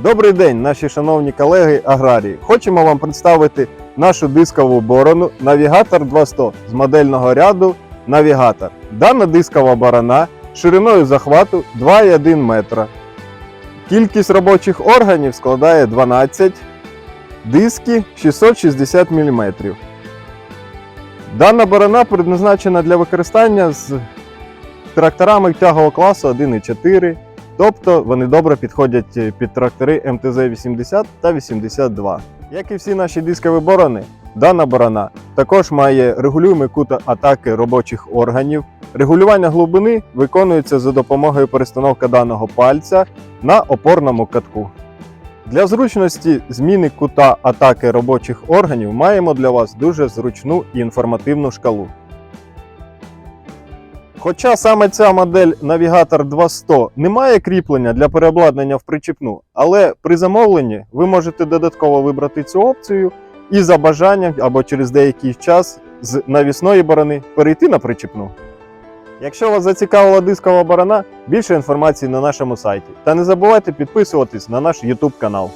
Добрий день, наші шановні колеги аграрії. Хочемо вам представити нашу дискову борону Навігатор 200 з модельного ряду Навігатор. Дана дискова борона шириною захвату 2,1 метра. Кількість робочих органів складає 12, диски 660 мм. Дана борона предназначена для використання з тракторами тягового класу 1,4. Тобто вони добре підходять е, під трактори МТЗ-80 та 82. Як і всі наші дискові борони, дана борона також має регулюємий кут атаки робочих органів. Регулювання глибини виконується за допомогою перестановки даного пальця на опорному катку. Для зручності зміни кута атаки робочих органів маємо для вас дуже зручну і інформативну шкалу. Хоча саме ця модель Navigator 200 не має кріплення для переобладнання в причіпну, але при замовленні ви можете додатково вибрати цю опцію і за бажанням або через деякий час з навісної борони перейти на причіпну. Якщо вас зацікавила дискова борона, більше інформації на нашому сайті. Та не забувайте підписуватись на наш YouTube канал.